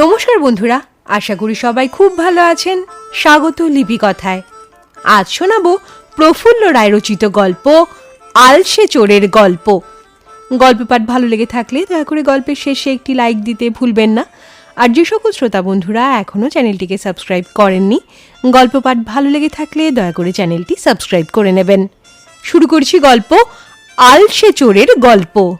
নমস্কার বন্ধুরা, আশা করি সবাই খুব ভালো আছেন। স্বাগত লিপি কথায়। আজ শোনাবো প্রফুল্ল রায় রচিত গল্প, আলসে চোরের গল্প। গল্প পাঠ ভালো লেগে থাকলে দয়া করে গল্পের শেষে একটি লাইক দিতে ভুলবেন না। আর যে সকল শ্রোতা বন্ধুরা এখনও চ্যানেলটিকে সাবস্ক্রাইব করেননি, গল্প পাঠ ভালো লেগে থাকলে দয়া করে চ্যানেলটি সাবস্ক্রাইব করে নেবেন। শুরু করছি গল্প, আলসে চোরের গল্প।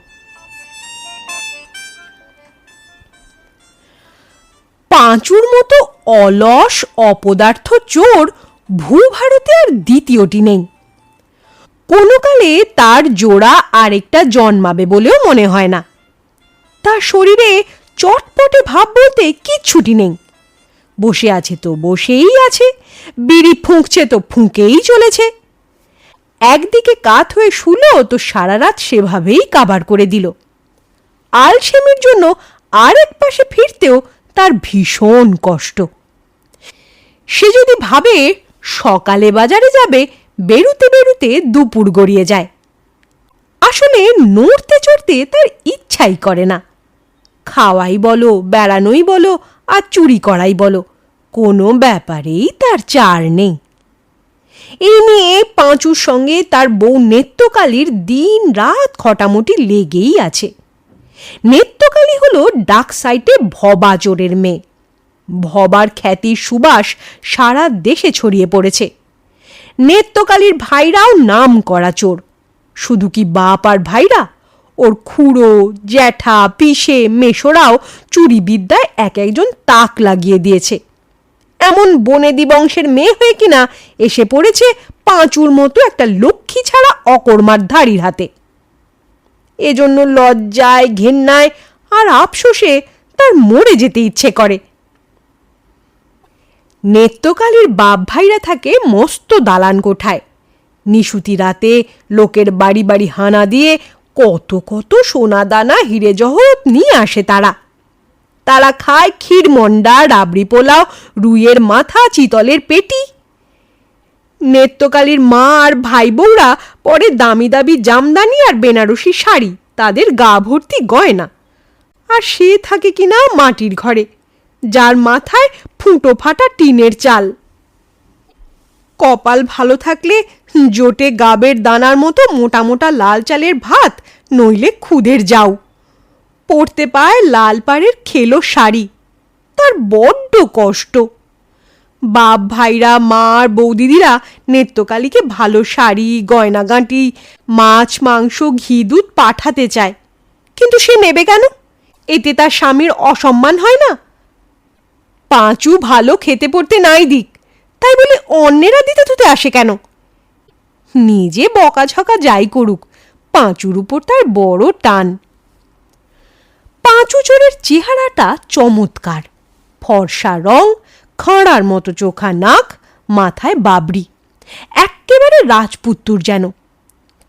পাঁচুর মতো অলস, অপদার্থ চোর ভূভারতে আর দ্বিতীয়টি নেই। কোনো কালে তার জোড়া আরেকটা জন্মাবে বলেও মনে হয় না। তার শরীরে চটপটে ভাব বলতে কিচ্ছুটি নেই। বসে আছে তো বসেই আছে, বিড়ি ফুঁকছে তো ফুঁকেই চলেছে। একদিকে কাত হয়ে শুলো তো সারা রাত সেভাবেই কাবার করে দিল। আলসেমির জন্য আরেক পাশে ফিরতেও তার ভীষণ কষ্ট। সে যদি ভাবে সকালে বাজারে যাবে, বেরুতে বেরুতে দুপুর গড়িয়ে যায়। আসলে নড়তে চড়তে তার ইচ্ছাই করে না। খাওয়াই বলো, বেড়ানোই বলো, আর চুরি করাই বলো, কোনো ব্যাপারেই তার চার নেই। এই নিয়ে পাঁচুর সঙ্গে তার বউ নেত্যকালীর দিন রাত খটামুটি লেগেই আছে। নেত্যকালী হল ডাক সাইটে ভবা চোরের মেয়ে। ভবার খ্যাতির সুবাস সারা দেশে ছড়িয়ে পড়েছে। নেত্যকালীর ভাইরাও নাম করা চোর। শুধু কি বাপ আর ভাইরা? ওর খুড়ো, জ্যাঠা, পিসে, মেশোরাও চুরি বিদ্যায় এক একজন তাক লাগিয়ে দিয়েছে। এমন বনেদি বংশের মেয়ে হয়ে কিনা এসে পড়েছে পাঁচুর মতো একটা লক্ষ্মী ছাড়া অকর্মার ধাড়ির হাতে। এজন্য লজ্জায় ঘেন্নায় আর আফসোসে তার মরে যেতে ইচ্ছে করে। নেত্যকালীর বাপ ভাইরা থাকে মস্ত দালান কোঠায়। নিশুতি রাতে লোকের বাড়ি বাড়ি হানা দিয়ে কত কত সোনা দানা, হিরে জহরত নিয়ে আসে তারা। তারা খায় ক্ষীর মন্ডা রাবড়ি পোলাও, রুইয়ের মাথা, চিতলের পেটি। নেত্যকালীর মা আর ভাই বউরা পরে দামি দামি জামদানি আর বেনারসি শাড়ি, তাদের গা ভর্তি গয়না। আর সে থাকে কিনা মাটির ঘরে, যার মাথায় ফুটো ফাটা টিনের চাল। কপাল ভালো থাকলে জোটে গাবের দানার মতো মোটা মোটা লাল চালের ভাত, নইলে খুদের যাও। পরতে পায় লাল পাড়ের খেলো শাড়ি, তার বড্ড কষ্ট। বাপ, ভাইরা, মা আর বৌদিদিরা নেত্যকালীকে ভালো শাড়ি গয়নাগাঁটি মাছ, মাংস, ঘি, দুধ পাঠাতে চায়। কিন্তু সে নেবে কেন? এতে তার স্বামীর অসম্মান হয় না? পাঁচু ভালো খেতে পড়তে নাই দিক, তাই বলে অন্যেরা দিতে থুতে আসে কেন? নিজে বকাঝকা যাই করুক, পাঁচুর উপর তার বড় টান। পাঁচু চোরের চেহারাটা চমৎকার, ফর্সা রং খাঁড়ার মতো চোখা নাক, মাথায় বাবরি। এক্কেবারে রাজপুত্তুর যেন।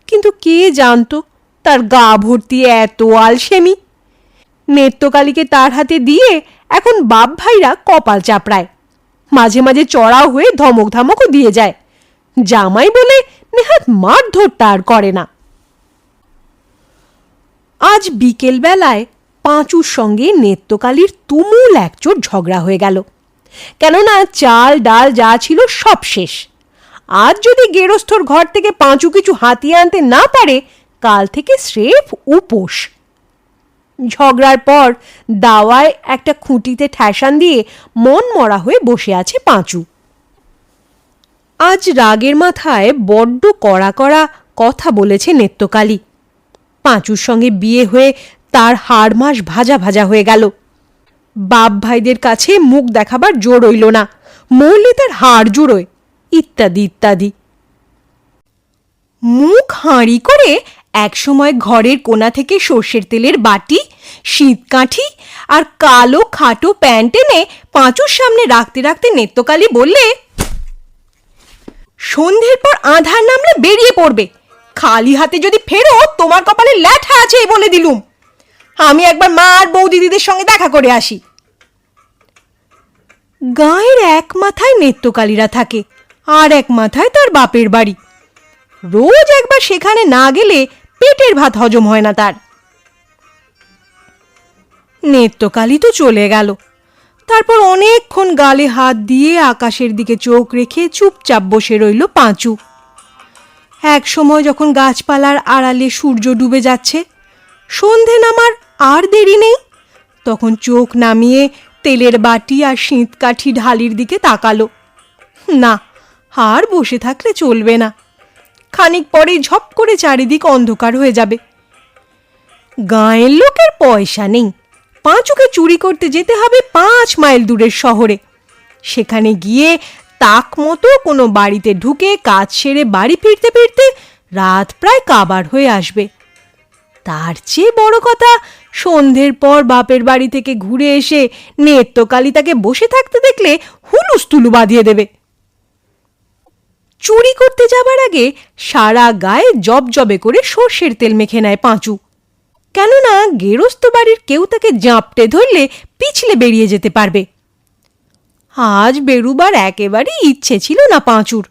কিন্তু কে জানতো তার গা ভর্তি এত আলসেমি? নেত্যকালীকে তার হাতে দিয়ে এখন বাপ ভাইরা কপাল চাপড়ায়। মাঝে মাঝে চড়াও হয়ে ধমক ধমকও দিয়ে যায়। জামাই বলে নেহাত মারধরটা আর করে না। আজ বিকেল বেলায় পাঁচুর সঙ্গে নেত্যকালীর তুমুল একচোট ঝগড়া হয়ে গেল। কেননা চাল, ডাল যা ছিল সব শেষ। আজ যদি গেরস্থর ঘর থেকে পাঁচু কিছু হাতিয়ে আনতে না পারে, কাল থেকে স্রেফ উপোস। ঝগড়ার পর দাওয়ায় একটা খুঁটিতে ঠ্যাসান দিয়ে মন মরা হয়ে বসে আছে পাঁচু। আজ রাগের মাথায় বড্ড কড়া কড়া কথা বলেছে নেত্যকালী। পাঁচুর সঙ্গে বিয়ে হয়ে তার হাড় মাস ভাজা ভাজা হয়ে গেল। বাপ ভাইদের কাছে মুখ দেখাবার জোর রইল না। মরলে তার হাড় জুড়োয়, ইত্যাদি ইত্যাদি। মুখ হাঁড়ি করে একসময় ঘরের কোণা থেকে সর্ষের তেলের বাটি শীতকাঠি আর কালো খাটো প্যান্ট এনে পাঁচুর সামনে রাখতে রাখতে নেত্যকালী বললে, সন্ধ্যের পর আধার নামলে বেরিয়ে পড়বে। খালি হাতে যদি ফেরো, তোমার কপালে ল্যাঠা আছে বলে দিলুম। আমি একবার মা আর বউ দিদিদের সঙ্গে দেখা করে আসি। গায়ের এক মাথায় নেত্যকালীরা থাকে, আর এক মাথায় তার বাপের বাড়ি। রোজ একবার সেখানে না গেলে পেটের ভাত হজম হয় না তার। নেত্যকালী তো চলে গেল। তারপর অনেকক্ষণ গালে হাত দিয়ে আকাশের দিকে চোখ রেখে চুপচাপ বসে রইল পাঁচু। এক সময় যখন গাছপালার আড়ালে সূর্য ডুবে যাচ্ছে, সন্ধে নামার আর দেরি নেই? তখন চোখ নামিয়ে তেলের বাটি আর শীতকাঠি ঢালির দিকে তাকালো। না, আর বসে থাকলে চলবে না। খানিক পরেই ঝপ করে চারিদিক অন্ধকার হয়ে যাবে। গাঁয়ের লোকের পয়সা নেই। পাঁচুকে চুরি করতে যেতে হবে পাঁচ মাইল দূরের শহরে। সেখানে গিয়ে তাক মতো কোনো বাড়িতে ঢুকে কাজ সেরে বাড়ি ফিরতে ফিরতে রাত প্রায় কাবার হয়ে আসবে। তার চেয়ে বড় কথা সন্ধ্যের পর বাপের বাড়ি থেকে ঘুরে এসে নেত্যকালী তাকে বসে থাকতে দেখলে হুলুস্থুলু বাঁধিয়ে দেবে। চুরি করতে যাবার আগে সারা গায়ে জবজবে করে সর্ষের তেল মেখে নেয় পাঁচু। কেননা গেরস্ত বাড়ির কেউ তাকে জাঁপটে ধরলে পিছলে বেরিয়ে যেতে পারবে। আজ বেরুবার একেবারেই ইচ্ছে ছিল না পাঁচুর।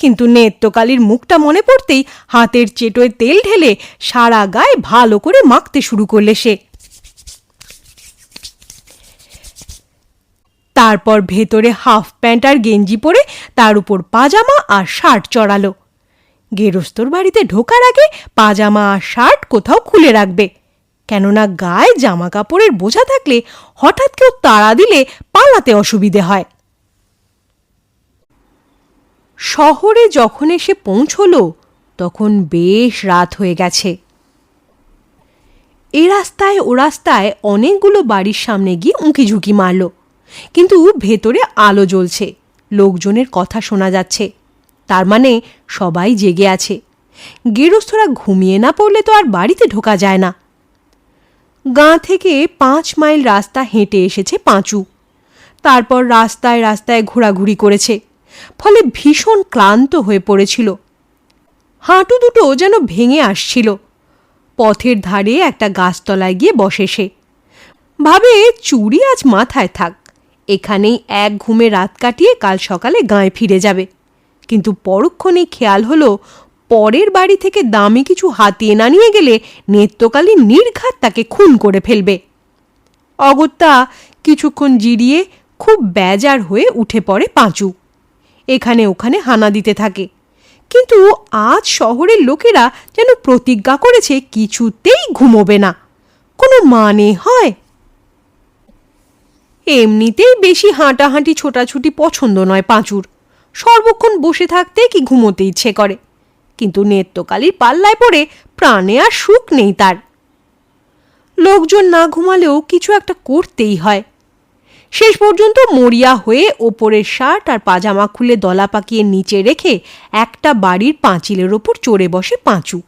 কিন্তু নেত্যকালীর মুখটা মনে পড়তেই হাতের চেটোয় তেল ঢেলে সারা গায়ে ভালো করে মাখতে শুরু করলে সে। তারপর ভেতরে হাফ প্যান্ট আর গেঞ্জি পরে তার উপর পাজামা আর শার্ট চড়ালো। গেরস্তর বাড়িতে ঢোকার আগে পাজামা আর শার্ট কোথাও খুলে রাখবে। কেননা গায়ে জামা কাপড়ের বোঝা থাকলে হঠাৎ কেউ তাড়া দিলে পালাতে অসুবিধে হয়। শহরে যখন এসে পৌঁছলো, তখন বেশ রাত হয়ে গেছে। এ রাস্তায় ও রাস্তায় অনেকগুলো বাড়ির সামনে গিয়ে উঁকি ঝুঁকি মারল। কিন্তু ভেতরে আলো জ্বলছে, লোকজনের কথা শোনা যাচ্ছে। তার মানে সবাই জেগে আছে। গেরস্থরা ঘুমিয়ে না পড়লে তো আর বাড়িতে ঢোকা যায় না। গাঁ থেকে পাঁচ মাইল রাস্তা হেঁটে এসেছে পাঁচু। তারপর রাস্তায় রাস্তায় ঘোরাঘুরি করেছে। ফলে ভীষণ ক্লান্ত হয়ে পড়েছিল। হাঁটু দুটো যেন ভেঙে আসছিল। পথের ধারে একটা গাছতলায় গিয়ে বসে সে। ভাবে, চুরি আজ মাথায় থাক। এখানেই এক ঘুমে রাত কাটিয়ে কাল সকালে গায়ে ফিরে যাবে। কিন্তু পরক্ষণেই খেয়াল হলো, পরের বাড়ি থেকে দামি কিছু হাতিয়ে না নিয়ে গেলে নেত্যকালী নির্ঘাত তাকে খুন করে ফেলবে। অগত্যা, কিছুক্ষণ জিরিয়ে খুব বেজার হয়ে উঠে পড়ে পাঁচু। এখানে ওখানে হানা দিতে থাকে। কিন্তু আজ শহরের লোকেরা যেন প্রতিজ্ঞা করেছে কিছুতেই ঘুমোবে না। কোনো মানে হয়? এমনিতেই বেশি হাঁটাহাঁটি ছোটাছুটি পছন্দ নয় পাঁচুর। সর্বক্ষণ বসে থাকতে কি ঘুমোতে ইচ্ছে করে। কিন্তু নেত্যকালীর পাল্লায় পড়ে প্রাণে আর সুখ নেই তার। লোকজন না ঘুমালেও কিছু একটা করতেই হয়। শেষ পর্যন্ত মরিয়া হয়ে ওপরের শার্ট আর পাজামা খুলে দলা পাকিয়ে নিচে রেখে একটা বাড়ির পাঁচিলের ওপর চড়ে বসে পাঁচু।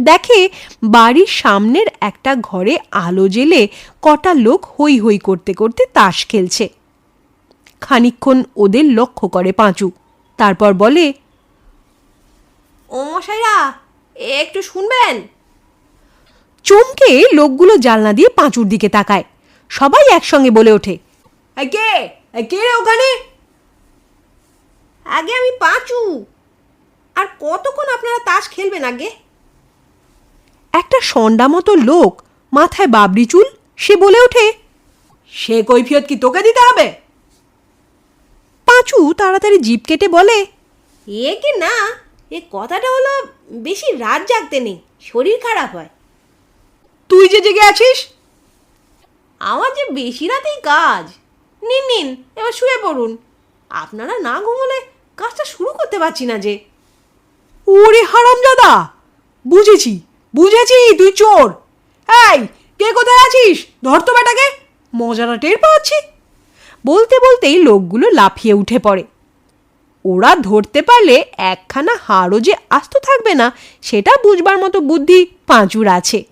দেখে বাড়ির সামনের একটা ঘরে আলো জেলে কটা লোক হই হই করতে করতে তাস খেলছে। খানিক্ষণ ওদের লক্ষ্য করে পাঁচু। তারপর বলে ও মশাইরা একটু শুনবেন? চমকে লোকগুলো জানলা দিয়ে পাঁচুর দিকে তাকায়। সবাই একসঙ্গে বলে ওঠে "এই কে? কে রে ওখানে? আগে আমি পাঁচু। আর কতক্ষণ আপনারা তাস খেলবেন আগে? একটা সন্ডা মতো লোক মাথায় বাবরি চুল সে বলে ওঠে সে কৈফিয়ত কি তোকে দিতে হবে? পাঁচু তাড়াতাড়ি জিপ কেটে বলে এ কি না এ কথাটা হলো বেশি রাত জাগতে নেই শরীর খারাপ হয়। তুই যে জেগে আছিস? আমার যে বেশি রাতেই কাজ। নিন নিন, এবার শুয়ে পড়ুন। আপনারা না ঘুমোলে কাজটা শুরু করতে পারছি না যে। ওরে হারামজাদা! বুঝেছি বুঝেছি তুই চোর। এই, কে কোথায় আছিস? ধর তো বেটাকে, মজাটা টের পাচ্ছি। বলতে বলতেই লোকগুলো লাফিয়ে উঠে পড়ে। ওরা ধরতে পারলে একখানা হাড়ও যে আস্ত থাকবে না, সেটা বুঝবার মতো বুদ্ধি পাঁচুর আছে।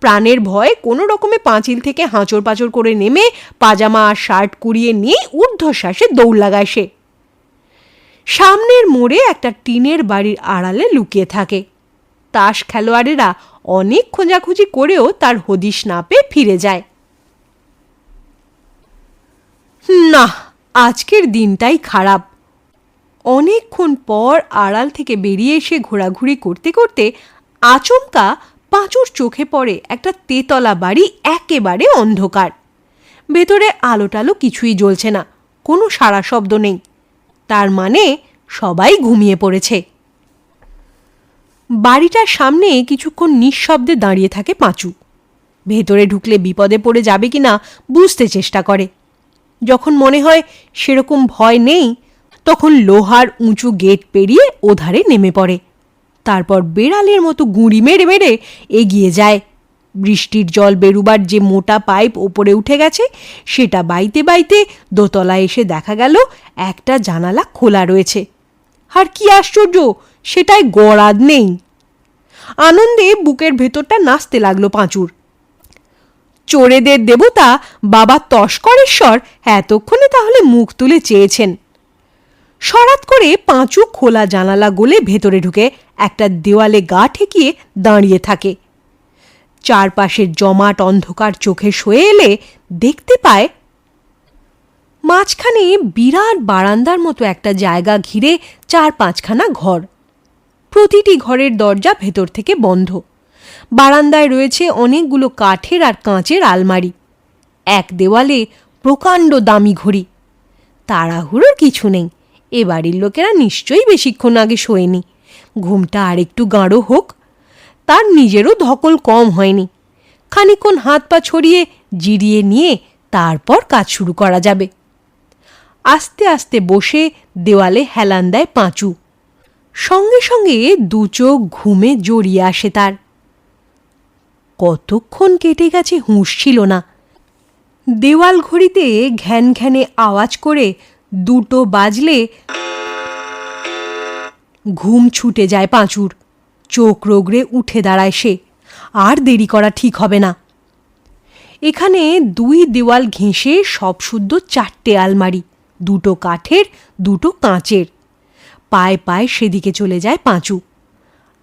প্রাণের ভয়ে কোনো রকমে পাঁচিল থেকে হাঁচড় পাঁচড় করে নেমে পাজামা আর শার্ট কুড়িয়ে নিয়ে ঊর্ধ্বশ্বাসে দৌড় লাগায় সে। সামনের মোড়ে একটা টিনের বাড়ির আড়ালে লুকিয়ে থাকে। তাস খেলোয়াড়েরা অনেক খোঁজাখুঁজি করেও তার হদিশ না পেয়ে ফিরে যায়। না, আজকের দিনটাই খারাপ। অনেকক্ষণ পর আড়াল থেকে বেরিয়ে এসে ঘোরাঘুরি করতে করতে আচমকা পাঁচুর চোখে পড়ে একটা তেতলা বাড়ি একেবারে অন্ধকার। ভেতরে আলো টালো কিছুই জ্বলছে না, কোনো সারা শব্দ নেই। তার মানে সবাই ঘুমিয়ে পড়েছে। বাড়িটার সামনে কিছুক্ষণ নিঃশব্দে দাঁড়িয়ে থাকে পাঁচু। ভেতরে ঢুকলে বিপদে পড়ে যাবে কি না বুঝতে চেষ্টা করে। যখন মনে হয় সেরকম ভয় নেই, তখন লোহার উঁচু গেট পেরিয়ে ওধারে নেমে পড়ে। তারপর বেড়ালের মতো গুঁড়ি মেরে মেরে এগিয়ে যায়। বৃষ্টির জল বেরুবার যে মোটা পাইপ ওপরে উঠে গেছে, সেটা বাইতে বাইতে দোতলায় এসে দেখা গেল, একটা জানালা খোলা রয়েছে। আর কি আশ্চর্য, সেটায় গড়াদ নেই। আনন্দে বুকের ভেতরটা নাচতে লাগল পাঁচুর। চোরেদের দেবতা বাবা তস্করেশ্বর এতক্ষণে তাহলে মুখ তুলে চেয়েছেন। সরাত করে পাঁচু খোলা জানালা গলে ভেতরে ঢুকে একটা দেওয়ালে গা ঠেকিয়ে দাঁড়িয়ে থাকে। চারপাশের জমাট অন্ধকার চোখে শয়ে এলে দেখতে পায়, মাঝখানে বিরাট বারান্দার মতো একটা জায়গা ঘিরে চার পাঁচখানা ঘর। প্রতিটি ঘরের দরজা ভেতর থেকে বন্ধ। বারান্দায় রয়েছে অনেকগুলো কাঠের আর কাঁচের আলমারি। এক দেওয়ালে প্রকাণ্ড দামি ঘড়ি। তাড়াহুড়োর কিছু নেই। এ বাড়ির লোকেরা নিশ্চয়ই বেশিক্ষণ আগে শোয়নি। ঘুমটা আরেকটু গাঢ় হোক, তার নিজেরও ধকল কম হয়নি। খানিকক্ষণ হাত পা ছড়িয়ে জিরিয়ে নিয়ে তারপর কাজ শুরু করা যাবে। আস্তে আস্তে বসে দেওয়ালে হেলান দেয় পাঁচু। সঙ্গে সঙ্গে দু চোখ ঘুমে জড়িয়ে আসে তার। কতক্ষণ কেটে গেছে হুঁশ ছিল না। দেওয়াল ঘড়িতে ঘ্যান ঘ্যানে আওয়াজ করে দুটো বাজলে ঘুম ছুটে যায় পাঁচুর। চোখ রোগড়ে উঠে দাঁড়ায় সে। আর দেরি করা ঠিক হবে না। এখানে দুই দেওয়াল ঘেঁষে সব শুদ্ধ চারটে আলমারি, দুটো কাঠের, দুটো কাঁচের। পায়ে পায়ে সেদিকে চলে যায় পাঁচু।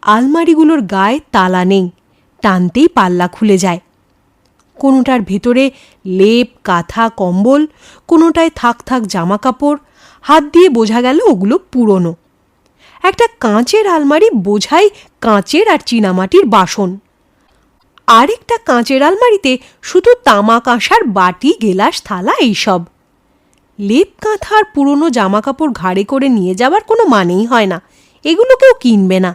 আলমারিগুলোর গায়ে তালা নেই। টানতেই পাল্লা খুলে যায়। কোনোটার ভেতরে লেপ, কাঁথা, কম্বল, কোনোটায় থাক থাক জামা কাপড় হাত দিয়ে বোঝা গেল ওগুলো পুরনো। একটা কাঁচের আলমারি বোঝাই কাঁচের আর চীনামাটির বাসন। আরেকটা কাঁচের আলমারিতে শুধু তামা কাঁসার বাটি, গেলাস, থালা এইসব। লেপ কাঁথার পুরনো জামা কাপড় ঘাড়ে করে নিয়ে যাওয়ার কোনো মানেই হয় না। এগুলো কেউ কিনবে না।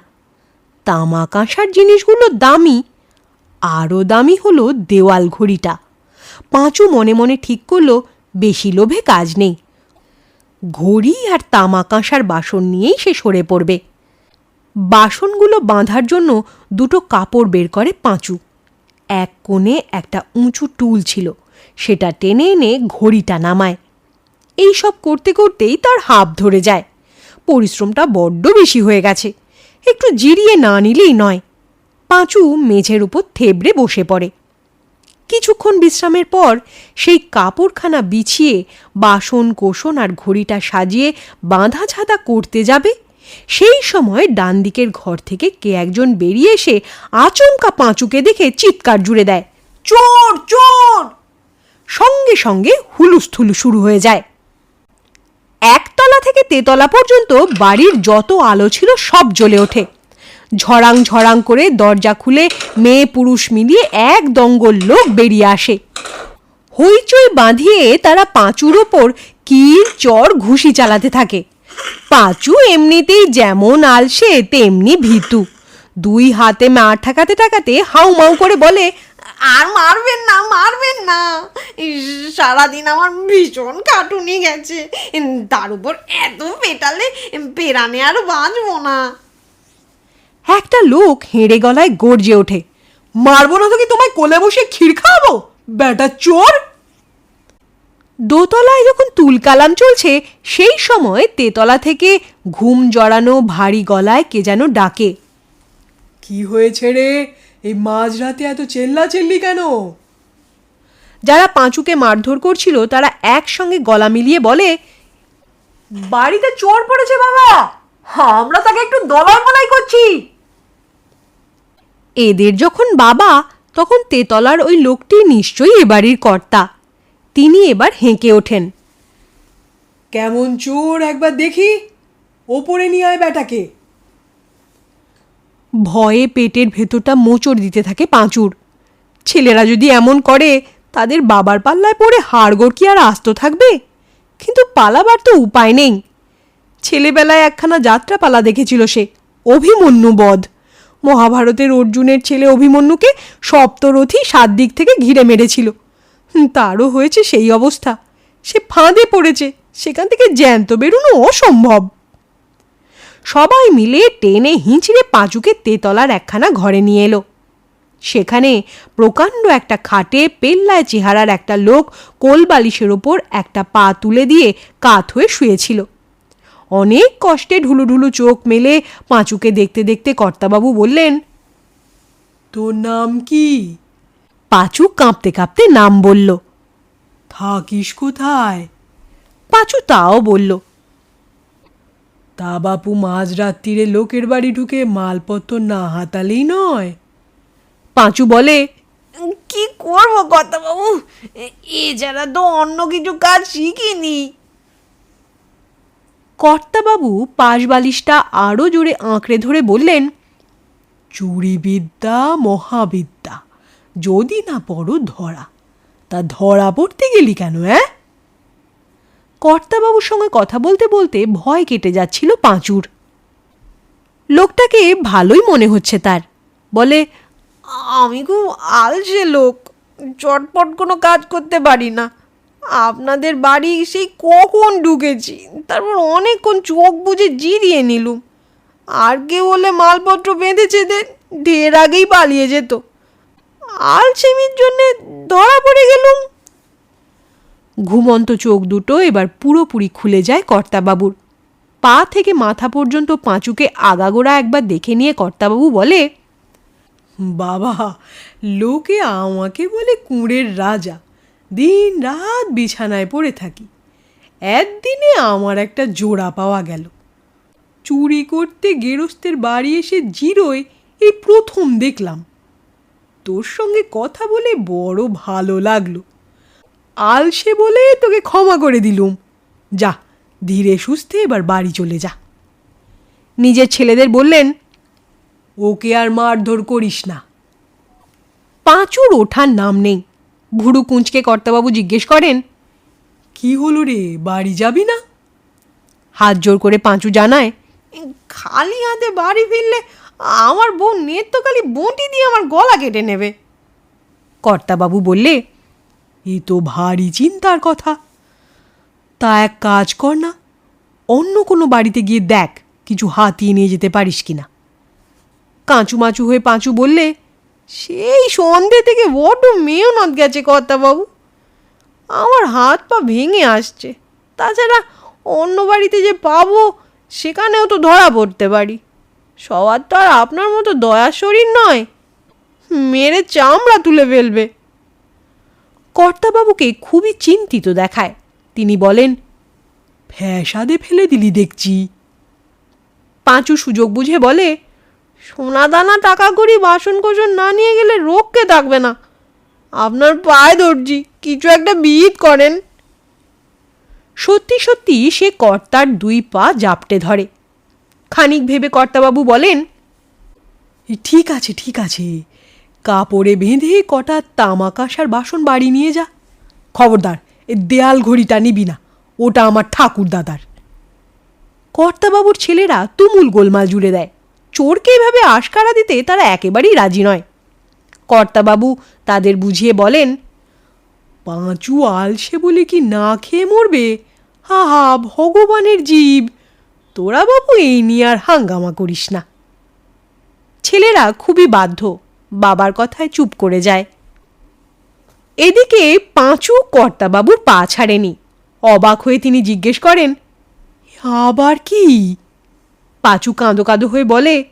তামা কাঁসার জিনিসগুলো দামি। আরও দামি হলো দেওয়াল ঘড়িটা। পাঁচু মনে মনে ঠিক করল, বেশি লোভে কাজ নেই। ঘড়ি আর তামা কাঁসার বাসন নিয়েই সে সরে পড়বে। বাসনগুলো বাঁধার জন্য দুটো কাপড় বের করে পাঁচু। এক কোণে একটা উঁচু টুল ছিল, সেটা টেনে এনে ঘড়িটা নামায়। এই সব করতে করতেই তার হাঁপ ধরে যায়। পরিশ্রমটা বড্ড বেশি হয়ে গেছে। একটু জিরিয়ে না নিলেই নয়। পাঁচু মেঝের উপর থেবড়ে বসে পড়ে। কিছুক্ষণ বিশ্রামের পর সেই কাপড়খানা বিছিয়ে বাসন কোষণ আর ঘড়িটা সাজিয়ে বাঁধা ছাতা করতে যাবে, সেই সময় ডান দিকের ঘর থেকে কে একজন বেরিয়ে এসে আচমকা পাঁচুকে দেখে চিৎকার জুড়ে দেয়, চোর চোর! সঙ্গে সঙ্গে হুলুস্থুলু শুরু হয়ে যায়। একতলা থেকে তেতলা পর্যন্ত বাড়ির যত আলো ছিল সব জ্বলে ওঠে। ঝড়াং ঝড়াং করে দরজা খুলে মেয়ে পুরুষ মিলিয়ে এক দঙ্গল লোক বেরিয়ে আসে। হইচই বাঁধিয়ে তারা পাঁচুর ওপর কিল, চর, ঘুষি চালাতে থাকে। পাঁচু এমনিতেই যেমন আলসে, তেমনি ভীতু। দুই হাতে মার ঠাকাতে ঠাকাতে হাউ মাউ করে বলে, আর মারবেন না মারবেন না। সারাদিন আমার ভীষণ কাটুনি গেছে। তার উপর এত পেটালে পেরানে আর বাঁচবো না। একটা লোক হেঁড়ে গলায় গর্জে ওঠে। মারবো না তো কি তোমায় কোলে বসে ক্ষীর খাওয়াবো? বেটা চোর! দোতলায় যখন তুলকালাম চলছে, সেই সময় তেতলা থেকে ঘুম জড়ানো ভারী গলায় কে যেন ডাকে। কি হয়েছে রে? এই মাঝরাতে এত চেল্লা চেল্লি কেন? যারা পাঁচুকে মারধর করছিল, তারা একসঙ্গে গলা মিলিয়ে বলে, বাড়িতে চোর পড়েছে বাবা! আমরা তাকে একটু দলাই মলাই করছি! এদের যখন বাবা তখন তেতলার ওই লোকটি নিশ্চয়ই এ বাড়ির কর্তা। তিনি এবার হেঁকে ওঠেন। কেমন চোর একবার দেখি ওপরে নিয়ে আয় বেটাকে ভয়ে পেটের ভেতরটা মোচড় দিতে থাকে পাঁচুর। ছেলেরা যদি এমন করে তাদের বাবার পাল্লায় পড়ে হাড়গোড় কি আর আস্ত থাকবে? কিন্তু পালাবার তো উপায় নেই। ছেলেবেলায় একখানা যাত্রাপালা দেখেছিল সে অভিমন্যু বধ মহাভারতের অর্জুনের ছেলে অভিমন্যুকে সপ্তরথী সাত দিক থেকে ঘিরে মেরেছিল। তারও হয়েছে সেই অবস্থা। সে ফাঁদে পড়েছে। সেখান থেকে জ্যান্ত বেরোনো অসম্ভব। সবাই মিলে টেনে হিঁচড়ে পাঁচুকে তেতলার একখানা ঘরে নিয়ে এলো। সেখানে প্রকাণ্ড একটা খাটে, পেল্লায় চেহারার একটা লোক কোলবালিশের ওপর একটা পা তুলে দিয়ে কাত হয়ে শুয়েছিল। অনেক কষ্টে ঢুলুঢুলু চোখ মেলে পাঁচুকে দেখতে দেখতে কর্তাবাবু বললেন, তোর নাম কি? পাঁচু কাঁপতে কাঁপতে নাম বলল, থাকিস কোথায়? পাঁচু তাও বলল, তা বাপু মাঝরাত্রিরে লোকের বাড়ি ঢুকে মালপত্র না হাতালেই নয়। পাঁচু বলে, কি করব বাবু যারা তো অন্য কিছু কাজ শিখিনি। কর্তাবাবু পাশ বালিশটা আরও জোরে আঁকড়ে ধরে বললেন চুরিবিদ্যা মহাবিদ্যা, যদি না পড়ো ধরা, তা ধরা পড়তে গেলি কেন হ্যাঁ কর্তাবাবুর সঙ্গে কথা বলতে বলতে ভয় কেটে যাচ্ছিল পাঁচুর। লোকটাকে ভালোই মনে হচ্ছে তার। বলে, আমি খুব আলসে লোক, চটপট কোনো কাজ করতে পারি না। আপনাদের বাড়ি সেই কখন ঢুকেছি? তারপর অনেকক্ষণ চোখ বুজে জিরিয়ে নিলুম। আর কেউ হলে মালপত্র বেঁধেছে ঢের আগেই পালিয়ে যেত। আলসেমির জন্যে ধরা পড়ে গেলুম। ঘুমন্ত চোখ দুটো এবার পুরোপুরি খুলে যায় কর্তাবাবুর। পা থেকে মাথা পর্যন্ত পাঁচুকে আগাগোড়া একবার দেখে নিয়ে কর্তাবাবু বলে, বাবা, লোকে আমাকে বলে কুঁড়ের রাজা। দিন রাত বিছানায় পড়ে থাকি। একদিনে আমার একটা জোড়া পাওয়া গেল। চুরি করতে গেরস্তের বাড়ি এসে জিরোয় এই প্রথম দেখলাম। তোর সঙ্গে কথা বলে বড় ভালো লাগল। আলসে বলে তোকে ক্ষমা করে দিলুম। যা, ধীরে সুস্থে এবার বাড়ি চলে যা। নিজের ছেলেদের বললেন, ওকে আর মারধর করিস না। পাঁচুর ওঠার নাম নেই। ভুরু কুঁচকে কর্তাবাবু জিজ্ঞেস করেন, কি হলো রে, বাড়ি যাবি না? হাত জোর করে পাঁচু জানায়, খালি হাতে বাড়ি ফিরলে আমার বউ নেত্যকালি বঁটি দিয়ে আমার গলা কেটে নেবে। কর্তাবাবু বললে, এ তো ভারী চিন্তার কথা। তা এক কাজ কর না, অন্য কোনো বাড়িতে গিয়ে দেখ কিছু হাতিয়ে নিয়ে যেতে পারিস কিনা? কাঁচু মাচু হয়ে পাঁচু বললে সেই সন্ধে থেকে বড্ড মেহনত গেছে কর্তাবাবু। আমার হাত পা ভেঙে আসছে। তাছাড়া অন্য বাড়িতে যে পাবো, সেখানেও তো ধরা পড়তে পারি। সবার তো আর আপনার মতো দয়ার শরীর নয়। মেরে চামড়া তুলে ফেলবে। কর্তাবাবুকে খুবই চিন্তিত দেখায়। তিনি বলেন, ফ্যাসাদে ফেলে দিলি দেখছি। পাঁচু সুযোগ বুঝে বলে সোনা দানা টাকা করি বাসন কোসন না নিয়ে গেলে রোগকে থাকবে না। আপনার পায়ে দর্জি, কিছু একটা বিহিত করেন। সত্যি সত্যি সে কর্তার দুই পা জাপটে ধরে। খানিক ভেবে কর্তাবাবু বলেন ঠিক আছে ঠিক আছে। কাপড়ে বেঁধে কটা তামাক কাঁসার বাসন বাড়ি নিয়ে যা। খবরদার, এ দেয়াল ঘড়িটা নিবি না, ওটা আমার ঠাকুর দাদার কর্তাবাবুর ছেলেরা তুমুল গোলমাল জুড়ে দেয়। চোরকে এভাবে আশকারা দিতে তারা একেবারেই রাজি নয়। কর্তাবাবু তাদের বুঝিয়ে বলেন, পাঁচু আলসে বলে কি না খেয়ে মরবে? হা হা ভগবানের জীব! তোরা বাবু এই নিয়ে আর হাঙ্গামা করিস না। ছেলেরা খুবই বাধ্য, বাবার কথায় চুপ করে যায়। এদিকে পাঁচু কর্তাবাবুর পা ছাড়েনি। অবাক হয়ে তিনি জিজ্ঞেস করেন আবার কি? পাঁচু কাঁদো কাঁদো হয়ে বলে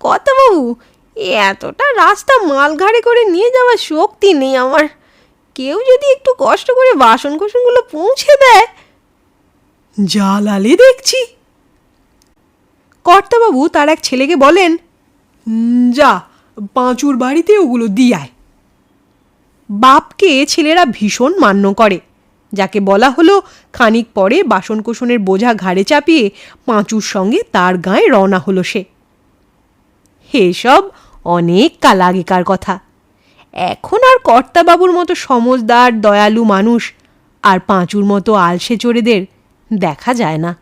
কর্তাবাবু এতটা রাস্তা মালঘাড়ে করে নিয়ে যাওয়ার শক্তি নেই আমার। কেউ যদি একটু কষ্ট করে বাসন কোসনগুলো পৌঁছে দেয়? জ্বালালে দেখছি। কর্তাবাবু তার এক ছেলেকে বলেন, যা, পাঁচুর বাড়িতে ওগুলো দিয়ায় বাপকে ছেলেরা ভীষণ মান্য করে। যাকে বলা হলো খানিক পরে বাসনকোসনের বোঝা ঘাড়ে চাপিয়ে পাঁচুর সঙ্গে তার গায়ে রওনা হলো সে। এসব অনেক কাল আগেকার কথা। এখন আর কর্তাবাবুর মতো সমজদার, দয়ালু মানুষ আর পাঁচুর মতো আলসে চোরেদের দেখা যায় না।